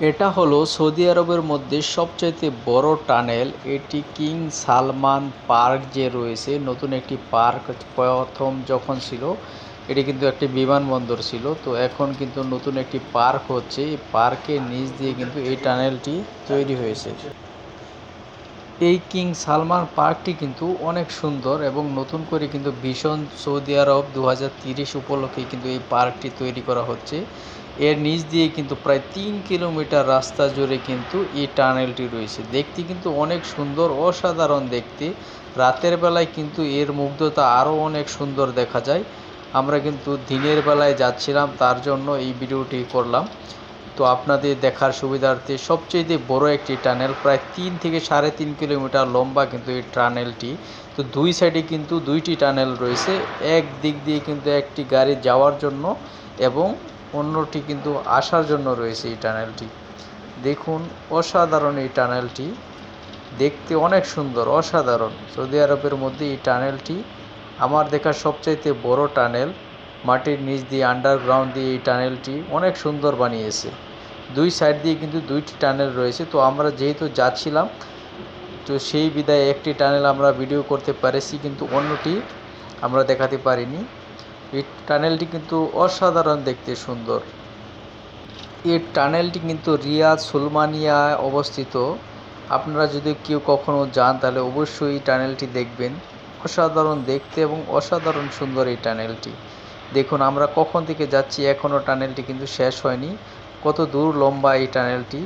এটা হলো সৌদি আরবের মধ্যে সবচাইতে বড় টানেল। এটি কিং সালমান পার্ক যে রয়েছে, নতুন একটি পার্ক প্রথম যখন ছিল, এটি কিন্তু একটি বিমানবন্দর ছিল। তো এখন কিন্তু নতুন একটি পার্ক হচ্ছে। এই পার্কের নিচ দিয়ে কিন্তু এই টানেলটি তৈরি হয়েছে। এই কিং সালমান পার্কটি কিন্তু অনেক সুন্দর এবং নতুন করে কিন্তু ভীষণ সৌদি আরব দু উপলক্ষে কিন্তু এই পার্কটি তৈরি করা হচ্ছে। এর নিচ দিয়ে কিন্তু প্রায় তিন কিলোমিটার রাস্তা জুড়ে কিন্তু এই টানেলটি রয়েছে। দেখতে কিন্তু অনেক সুন্দর, অসাধারণ দেখতে। রাতের বেলায় কিন্তু এর মুগ্ধতা আরও অনেক সুন্দর দেখা যায়। আমরা কিন্তু দিনের বেলায় যাচ্ছিলাম, তার জন্য এই ভিডিওটি করলাম। তো আপনাদের দেখার সুবিধার্থে সবচেয়ে বড় একটি টানেল, প্রায় তিন থেকে সাড়ে তিন কিলোমিটার লম্বা কিন্তু এই টানেলটি। তো দুই সাইডে কিন্তু দুইটি টানেল রয়েছে। এক দিক দিয়ে কিন্তু একটি গাড়ি যাওয়ার জন্য এবং অন্যটি কিন্তু আসার জন্য রয়েছে এই টানেলটি। দেখুন, অসাধারণ এই টানেলটি। দেখতে অনেক সুন্দর, অসাধারণ। সৌদি আরবের মধ্যে এই টানেলটি আমার দেখা সবচাইতে বড় টানেল। মাটির নিচ দিয়ে আন্ডারগ্রাউন্ড দিয়ে এই টানেলটি অনেক সুন্দর বানিয়েছে। দুই সাইড দিয়ে কিন্তু দুইটি টানেল রয়েছে। তো আমরা যেহেতু যাচ্ছিলাম, তো সেই বিদায় একটি টানেল আমরা ভিডিও করতে পেরেছি, কিন্তু অন্যটি আমরা দেখাতে পারিনি। এই টানেলটি কিন্তু অসাধারণ দেখতে সুন্দর। এই টানেলটি কিন্তু রিয়াদ সুলমানিয়ায় অবস্থিত। আপনারা যদি কেউ কখনও যান, তাহলে অবশ্যই এই টানেলটি দেখবেন। অসাধারণ দেখতে এবং অসাধারণ সুন্দর এই টানেলটি। দেখুন, আমরা কখন থেকে যাচ্ছি এখনও টানেলটি কিন্তু শেষ হয়নি। কত দূর লম্বা এই টানেলটি।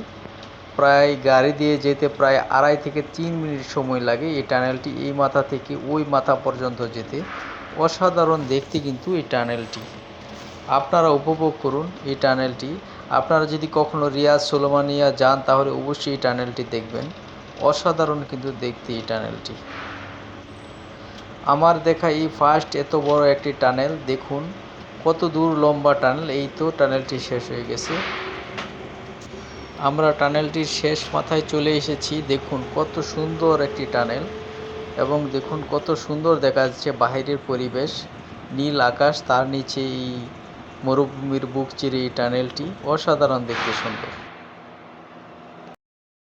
প্রায় গাড়ি দিয়ে যেতে প্রায় আড়াই থেকে তিন মিনিট সময় লাগে এই টানেলটি এই মাথা থেকে ওই মাথা পর্যন্ত যেতে। অসাধারণ দেখতে কিন্তু এই টানেলটি। আপনারা উপভোগ করুন এই টানেলটি। আপনারা যদি কখনো রিয়াজ সোলোমানিয়া যান, তাহলে অবশ্যই এই টানেলটি দেখবেন। অসাধারণ কিন্তু দেখতে এই টানেলটি। আমার দেখা এই ফার্স্ট এত বড় একটি টানেল, দেখুন। কত দূর লম্বা টানেল, এই তো টানেলটি শেষ হয়ে গেছে। আমরা টানেলটির শেষ মাথায় চলে এসেছি, দেখুন কত সুন্দর একটি টানেল। এবং দেখুন কত সুন্দর দেখা যাচ্ছে বাহিরের পরিবেশ। নীল আকাশ, তার নিচে এই মরুভূমির বুক চিরে এই টানেলটি। অসাধারণ দেখতে সুন্দর।